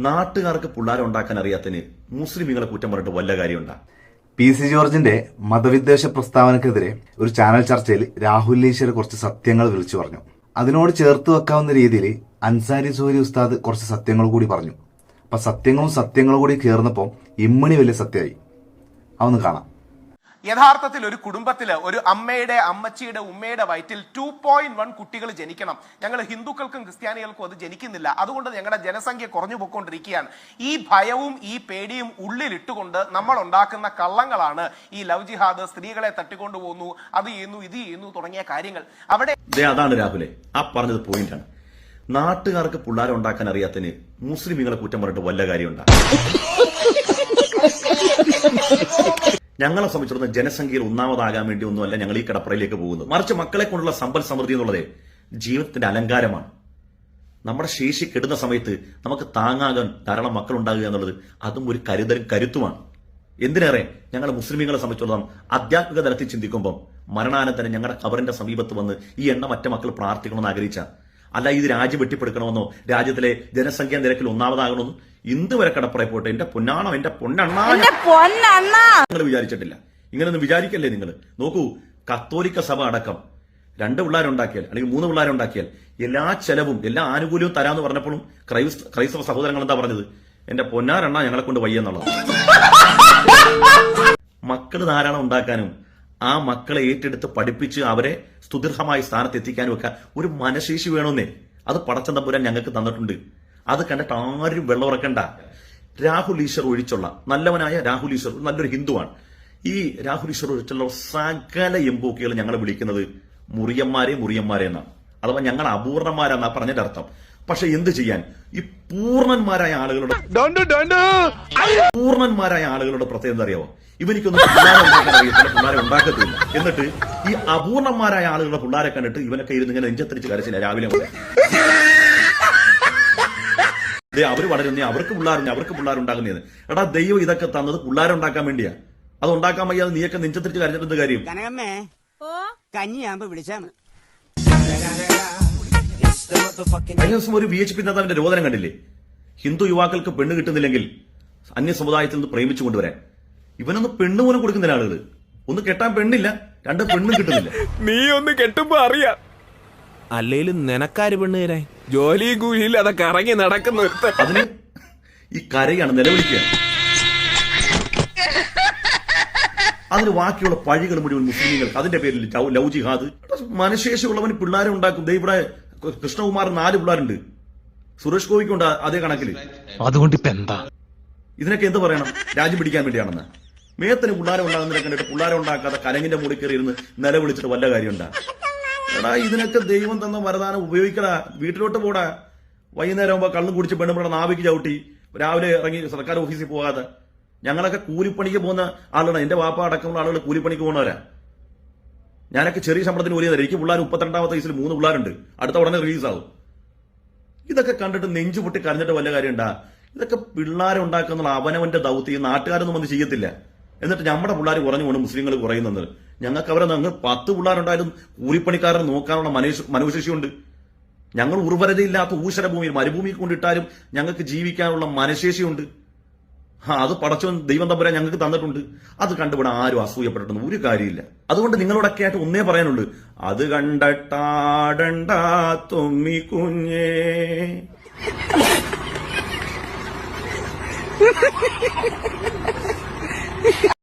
നാട്ടുകാർക്ക് പിള്ളേരെ ഉണ്ടാക്കാൻ അറിയാത്തതിന് മുസ്ലിമീങ്ങളെ കുറ്റം പറഞ്ഞിട്ട് വല്ല കാര്യമുണ്ടാ? പി സി ജോർജിന്റെ മതവിദ്വേഷ പ്രസ്താവനക്കെതിരെ ഒരു ചാനൽ ചർച്ചയിൽ രാഹുൽ ഈശ്വർ കുറച്ച് സത്യങ്ങൾ വിളിച്ചു പറഞ്ഞു. അതിനോട് ചേർത്ത് വെക്കാവുന്ന രീതിയിൽ അൻസാരി സൂരി ഉസ്താദ് കുറച്ച് സത്യങ്ങൾ കൂടി പറഞ്ഞു. അപ്പൊ സത്യങ്ങളും സത്യങ്ങളും കൂടി ചേർന്നപ്പോൾ ഇമ്മണി വലിയ സത്യമായി. അതൊന്ന് കാണാം. യഥാർത്ഥത്തിൽ ഒരു കുടുംബത്തിൽ ഒരു അമ്മയുടെ അമ്മച്ചിയുടെ ഉമ്മയുടെ വയറ്റിൽ ടു പോയിന്റ് വൺ കുട്ടികൾ ജനിക്കണം. ഞങ്ങൾ ഹിന്ദുക്കൾക്കും ക്രിസ്ത്യാനികൾക്കും അത് ജനിക്കുന്നില്ല. അതുകൊണ്ട് ഞങ്ങളുടെ ജനസംഖ്യ കുറഞ്ഞു പോയിക്കൊണ്ടിരിക്കുകയാണ്. ഈ ഭയവും ഈ പേടിയും ഉള്ളിലിട്ടുകൊണ്ട് നമ്മൾ ഉണ്ടാക്കുന്ന കള്ളങ്ങളാണ് ഈ ലവ് ജിഹാദ് സ്ത്രീകളെ തട്ടിക്കൊണ്ടു പോകുന്നു അത് ചെയ്യുന്നു ഇത് ചെയ്യുന്നു തുടങ്ങിയ കാര്യങ്ങൾ. അവിടെ അതാണ് രാഹുലെ. ആ പറഞ്ഞത് പോയിന്റാണ് നാട്ടുകാർക്ക് പിള്ളേരെ ഉണ്ടാക്കാൻ അറിയാത്തതിന് മുസ്ലിമീങ്ങളെ കുറ്റം പറഞ്ഞിട്ട് വല്ല കാര്യമുണ്ടാ? ഞങ്ങളെ സംബന്ധിച്ചിടത്തോളം ജനസംഖ്യയിൽ ഒന്നാമതാകാൻ വേണ്ടി ഒന്നുമല്ല ഞങ്ങൾ ഈ കടപ്പുറയിലേക്ക് പോകുന്നത്. മറിച്ച് മക്കളെ കൊണ്ടുള്ള സമ്പൽ സമൃദ്ധി എന്നുള്ളത് ജീവിതത്തിന്റെ അലങ്കാരമാണ്. നമ്മുടെ ശേഷി കെടുന്ന സമയത്ത് നമുക്ക് താങ്ങാകാൻ ധാരാളം മക്കൾ ഉണ്ടാകുക എന്നുള്ളത് അതും ഒരു കരുതലും കരുത്തുമാണ്. എന്തിനേറെ? ഞങ്ങൾ മുസ്ലിമീങ്ങളെ സംബന്ധിച്ചിടത്തോളം ആധ്യാത്മിക തലത്തിൽ ചിന്തിക്കുമ്പോൾ മരണാനന്തരം ഞങ്ങളുടെ കബറിന്റെ സമീപത്ത് വന്ന് ഈ എണ്ണ മറ്റേ മക്കൾ പ്രാർത്ഥിക്കണമെന്ന് ആഗ്രഹിച്ച അല്ല ഇത് രാജ്യം വെട്ടിപ്പെടുക്കണമെന്നോ രാജ്യത്തിലെ ജനസംഖ്യ നിരക്കിൽ ഒന്നാമതാകണമെന്നോ ഇന്ത് വരെ കടപ്പുറയിൽ പോട്ടെ എന്റെ പൊന്നാണോ എന്റെ പൊന്നണ്ണാ നിങ്ങൾ വിചാരിച്ചിട്ടില്ല. ഇങ്ങനെയൊന്നും വിചാരിക്കല്ലേ നിങ്ങൾ നോക്കൂ കത്തോലിക്ക സഭ അടക്കം രണ്ട് പിള്ളേരുണ്ടാക്കിയാൽ അല്ലെങ്കിൽ മൂന്ന് പിള്ളേരുണ്ടാക്കിയാൽ എല്ലാ ചെലവും എല്ലാ ആനുകൂല്യവും തരാന്ന് പറഞ്ഞപ്പോഴും ക്രൈസ്ത ക്രൈസ്തവ സഹോദരങ്ങൾ എന്താ പറഞ്ഞത്? എന്റെ പൊന്നാരെണ്ണ ഞങ്ങളെ കൊണ്ട് വയ്യെന്നുള്ളത് മക്കൾ ധാരാളം ഉണ്ടാക്കാനും ആ മക്കളെ ഏറ്റെടുത്ത് പഠിപ്പിച്ച് അവരെ സ്തുതിർഹമായ സ്ഥാനത്ത് എത്തിക്കാനും ഒക്കെ ഒരു മനശേഷി വേണമെന്നേ അത് പടച്ചൻ തമ്പുരാൻ ഞങ്ങൾക്ക് തന്നിട്ടുണ്ട്. അത് കണ്ടിട്ട് ആരും വെള്ളമുറക്കണ്ട രാഹുൽ ഈശ്വർ ഒഴിച്ചുള്ള നല്ലവനായ രാഹുൽ ഈശ്വർ നല്ലൊരു ഹിന്ദുവാണ്. ഈ രാഹുൽ ഈശ്വർ ഒഴിച്ചുള്ള സകല എംബോക്കികൾ ഞങ്ങളെ വിളിക്കുന്നത് മുറിയന്മാരെ മുറിയന്മാരെ എന്നാണ്. അഥവാ ഞങ്ങൾ അപൂർണന്മാരെന്നാ പറഞ്ഞതിന്റെ അർത്ഥം. പക്ഷെ എന്ത് ചെയ്യാൻ? ഈ പൂർണന്മാരായ ആളുകളുടെ പൂർണന്മാരായ ആളുകളുടെ പ്രത്യേകത എന്താ അറിയാവോ ഇവനിക്കൊന്നും പിള്ളേരെ ഉണ്ടാക്കാൻ അറിയത്തില്ല പിള്ളേരെ ഉണ്ടാക്കത്തില്ല. എന്നിട്ട് ഈ അപൂർണന്മാരായ ആളുകളുടെ പിള്ളേരെ കണ്ടിട്ട് ഇവനൊക്കെ ഇരുന്ന് ഇങ്ങനെ നെഞ്ചത്തരിച്ച് കരച്ചില്ല രാവിലെ മുതൽ. ദേ അവർ വളരുന്നേ അവർക്ക് പിള്ളേർ അവർക്ക് പിള്ളേരുണ്ടാകുന്നേന്ന്. എടാ ദൈവം ഇതൊക്കെ തന്നത് പിള്ളേരുണ്ടാക്കാൻ വേണ്ടിയാ. അത് ഉണ്ടാക്കാൻ വയ്യാതെ നീയൊക്കെ നെഞ്ചത്തിരിച്ച് കരഞ്ഞിട്ട് കാര്യം? കഞ്ഞിയാകുമ്പോ വിളിച്ചാ. കഴിഞ്ഞ ദിവസം ഒരു ബി എച്ച് പി നേതാവിന്റെ രോദനം കണ്ടില്ലേ? ഹിന്ദു യുവാക്കൾക്ക് പെണ്ണ് കിട്ടുന്നില്ലെങ്കിൽ അന്യ സമുദായത്തിൽ നിന്ന് പ്രേമിച്ചു കൊണ്ടുവരാൻ ഇവനൊന്ന് പെണ്ണ് പോലും കൊടുക്കുന്നില്ല ആളുകൾ ഒന്ന് കെട്ടാൻ പെണ്ണില്ല രണ്ട് പെണ്ണും കിട്ടുന്നില്ല. നീ ഒന്ന് കെട്ടുമ്പോ അറിയാം. അല്ലേലും നിനക്കാര് പെണ്ണ് തരാൻ? ജോലിയും കൂലിയില്ല അതൊക്കെ ഇറങ്ങി നടക്കുന്ന. ഒരുത്തൻ അതിന് ഈ കരയാണ് നിലവിളിക്കുക. അതിന് ബാക്കിയുള്ള പഴികൾ മുഴുവൻ മുസ്ലിങ്ങൾക്ക് അതിന്റെ പേരിൽ ലവ്- ലവ് ജിഹാദ്. മനശേഷിയുള്ളവന് പിള്ളേരെ ഉണ്ടാക്കും. ദേ ഇവിടെ കൃഷ്ണകുമാർ നാല് പിള്ളേരുണ്ട്. സുരേഷ് ഗോപിക്കുണ്ട് അതേ കണക്കിൽ അതുകൊണ്ട് ഇപ്പൊ എന്താ ഇതിനൊക്കെ എന്ത് പറയണം? രാജ്യം പിടിക്കാൻ വേണ്ടിയാണെന്ന്. മേത്തിന് പിള്ളേരെ ഉണ്ടാകുന്നതിനെ കണ്ടിട്ട് പിള്ളേരെ ഉണ്ടാക്കാതെ കലങ്ങിന്റെ മുടി കയറി ഇരുന്ന് നിലവിളിച്ചിട്ട് വല്ല കാര്യമുണ്ടാ? എടാ ഇതിനൊക്കെ ദൈവം തന്ന വരദാനം ഉപയോഗിക്കടാ. വീട്ടിലോട്ട് പോടാ. വൈകുന്നേരം ആകുമ്പോ കള്ളും കുടിച്ച് പെണ്ണുമ്പിടെ നാവിക്ക് ചവിട്ടി രാവിലെ ഇറങ്ങി സർക്കാർ ഓഫീസിൽ പോകാതെ. ഞങ്ങളൊക്കെ കൂലിപ്പണിക്ക് പോകുന്ന ആളാണ് എന്റെ വാപ്പ അടക്കമുള്ള ആളുകൾ കൂലിപ്പണിക്ക് പോകുന്നവരാ. ഞാനൊക്കെ ചെറിയ ശമ്പളത്തിന് ഒരു എനിക്ക് പിള്ളേർ മുപ്പത്തിരണ്ടാമത്തെ വയസ്സിൽ മൂന്ന് പിള്ളേരുണ്ട്. അടുത്ത ഉടനെ റിലീസ് ആവും ഇതൊക്കെ കണ്ടിട്ട് നെഞ്ചു പൊട്ടി കരഞ്ഞിട്ട് വല്ല കാര്യമുണ്ടാ? ഇതൊക്കെ പിള്ളേരെ ഉണ്ടാക്കുന്ന അവനവന്റെ ദൗത്യം നാട്ടുകാരൊന്നും വന്ന് ചെയ്യത്തില്ല. എന്നിട്ട് നമ്മുടെ പിള്ളേർ കുറഞ്ഞു കൊണ്ട് മുസ്ലിങ്ങൾ കുറയുന്നത്. ഞങ്ങൾക്ക് അവരെ ഞങ്ങൾ പത്ത് പിള്ളേരുണ്ടായാലും കൂലിപ്പണിക്കാരനെ നോക്കാനുള്ള മനോശേഷിയുണ്ട്. ഞങ്ങൾ ഉർവരതയില്ലാത്ത ഊശര ഭൂമിയിൽ മരുഭൂമി കൊണ്ടിട്ടാലും ഞങ്ങൾക്ക് ജീവിക്കാനുള്ള മനശേഷിയുണ്ട്. അത് പടച്ചവൻ ദൈവം തമ്പുരാൻ ഞങ്ങൾക്ക് തന്നിട്ടുണ്ട്. അത് കണ്ടുപിടാൻ ആരും അസൂയപ്പെട്ടിട്ടൊന്നും ഒരു കാര്യമില്ല. അതുകൊണ്ട് നിങ്ങളോടൊക്കെ ആയിട്ട് ഒന്നേ പറയാനുള്ളൂ. അത് കണ്ടട്ടാടണ്ട കുഞ്ഞേ.